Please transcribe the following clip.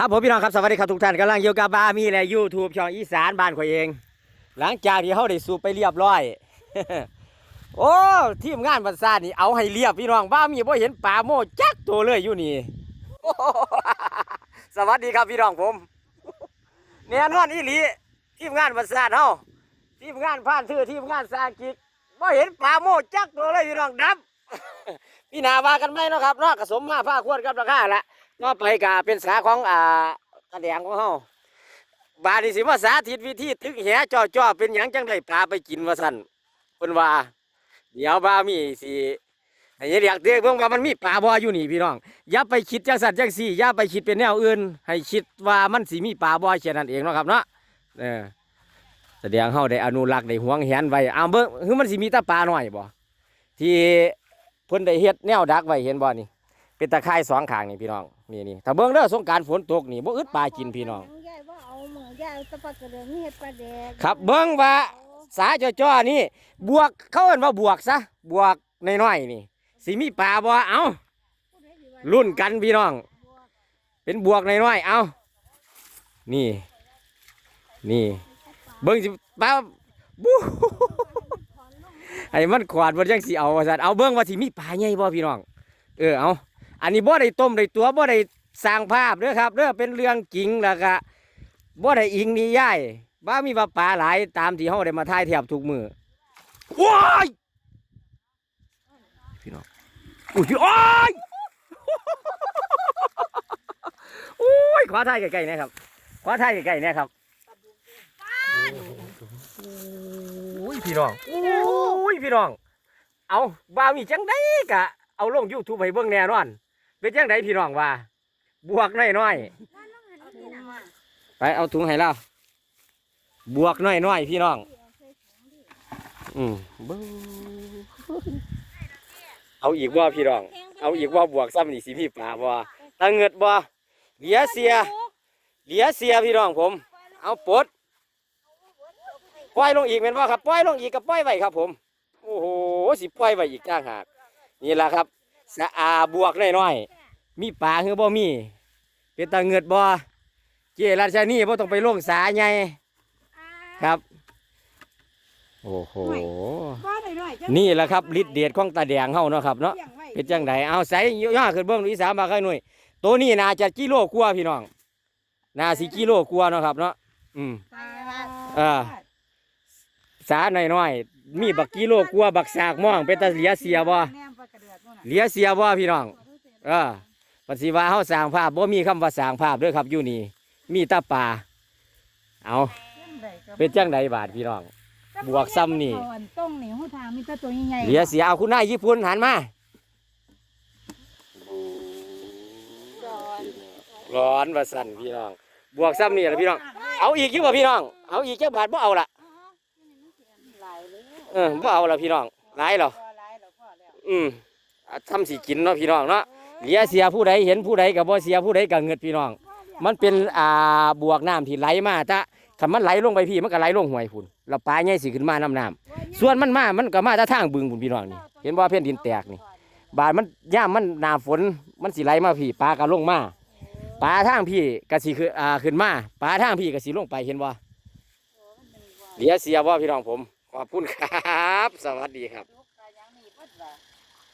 ครับผมพี่น้องครับสวัสดีครับทุกท่านกำลังอยู่กับบามีและยูทูบช่องอีสานบ้านข่อยเอง หลังจากที่เขาได้สูบไปเรียบร้อย โอ้ทีมงานบันซานี่เอาให้เรียบพี่น้องบ้ามีบ่เห็นปลาโมจักตัวเลยอยู่นี่สวัสดีครับพี่น้องผมแน่นอนอีหลีทีมงานบันซาเฮาทีมงานผ่านทื่อทีมงานสากิกบ่เห็นปลาโมจักตัวเลยพี่น้องดับพี่นาว่ากันไหมเนาะครับนาะกระสมมาผ้าควรกับราคาละ ก็ไปกาเป็นสาของอ่ากระแดงของเฮาบาดนีสิมาสาธิตวิธีตึกแหจ่อจ่อๆเป็นหยังจังได้ปลาไปกินว่าสั่นเพิ่นว่า เดี๋ยวบ้ามีสิให้เรียกเด็กเบิ่งว่ามันมีปลาบ่อยู่นี่พี่น้องอย่าไปคิดจังสั่นจังสี่อย่าไปคิดเป็นแนวอื่น ให้คิดว่ามันสิมีปลาบ่แค่นั้นเองเนาะครับเนาะเออแสดงเฮาได้อนุรักษ์ได้หวงแหนไว้อ้าวเบิ่งคือมันสิมีแต่ปลาน้อยบ่ที่เพิ่นได้เฮ็ดแนวดักไว้เห็นบ่นี่ เป็นตะไคร่สองข้างนี่พี่น้องนี่นี่ถ้าเบิ่งเด้อสงกรารฝนตกนี่บ่อึดปลากินพี่น้อง ยายว่าเอามือยายเอาแตะปลากระเดืองนี่เฮ็ดปลาแดกครับเบิ่งว่าสาจ่อๆนี่ บวกเขาเอิ้นว่าบวกซะบวกน้อยๆนี่สิมีปลาบ่เอ้ารุ่นกันพี่น้อง เป็นบวกน้อยๆเอ้านี่ นี่ เบิ่งสิปลาบู๊ไอ้มันขวาดบ่จังสิเอาว่าซั่นเอาเบิ่งว่าสิมีปลาใหญ่บ่พี่น้อง เออเอา อันนี้บ่ได้ต้มได้ตัวบ่ได้สร้างภาพเด้อครับเด้อเป็นเรื่องจริงแล้วก็บ่ได้อิงนิยายว่ามีว่าปลาหลายตามที่เฮาได้มาถ่ายแทบทุกมือว้ายพี่น้องอุ้ยโอ้ยโอ้ยขวาถ่ายใกล้ๆนะครับขวาถ่ายใกล้ๆนะครับโอ้ยพี่น้องโอ้ยพี่น้อง เอาว่ามีจังได้กะเอาลง YouTube ให้เบิ่งแน่นอน เป็นจังไดพี่น้องว่า บวกน้อยๆไปเอาถุงให้เราบวกน้อยๆพี่น้อง อืมเบิ่งเอาอีกว่าพี่น้อง เอาอีกว่าบวกซ้ำนี่สิพี่ป่าบ่ตังเงิดบ่เหลียเสียเหลียเสียพี่น้องผม เอาปดปล่อยลงอีกเป็นว่าครับปล่อยลงอีกก็ปล่อยไว้ครับ ผม โอ้โหสิปล่อยไว้อีกต่างหากนี่แหละครับ สะอาบวกน้อยๆมีปลาคือบ่มี เป็นตาเงิดบ่เจราชนีบ่ต้องไปลงสาใหญ่ครับ โอ้โหว่าหน่อยๆจังนี่แหละครับฤทธิ์เดชของตาแดงเฮาเนาะครับเนาะลี้ยงไว้เป็นจังไดเอาใส่ย่อขึ้นเบิ่งดูอีสานมาค่อยหน่อยตัวนี้น่าจะกิโลกว่าพี่น้องน่าสิกิโลกว่าเนาะครับเนาะอืมปลาอ่าสาน้อยๆมีบักกิโลกว่าบักสากม่องเป็นตาเหลียเสียบ่ เดือกนู่นน่ะเหลียเสียบ่พี่น้อง เออปฏิว่าเฮาสร้างภาพบ่มีคำว่าสร้างภาพเด้อครับอยู่นี่มีแตาป่าเอาเป็นจังไดบาดพี่น้อง บวกซ้ำนี่เอาอัต้งนี่หูทางมีแต่ตัวใหญ่ๆเหลียเสียเอาคุณนายญี่ปุ่นหันมาร้อนว่าสั่นพี่น้อง บวกซ้ำนี่ล่ะพี่น้อง เอาอีกอยู่บ่พี่น้อง เอาอีกจักบาทบ่เอาล่ะหลายเลยเออบ่เอาล่ะพี่น้องหลายเหรอพอหลายแล้วพอแล้ว อืมอะ ทำสิกินเนาะพี่น้องเนาะเหลียเสียผู้ใดเห็นผู้ใดกับบ่เสียผู้ใดกับเงิดพี่น้อง มันเป็นอ่าบวกน้ำที่ไหลมาถ้าถ้ามันไหลลงไปพี่มันก็ไหลลงห้วยพุ่นแล้วปลาใหญ่สิขึ้นมาน้ำน้ำส่วนมันมามันก็มาแต่ทางบึงพุ่นพี่น้องนี่เห็นว่าเพี้ยนดินแตกนี่บาดมันย่ามมันหนาฝนมันสิไหลมาพี่ปลาก็ลงมาปลาทางพี่ก็สิขึ้นอ่าขึ้นมาปลาทางพี่ก็สิลงไปเห็นบ่าเหลียเสียบ่พี่น้องผมขอบคุณครับ สวัสดีครับ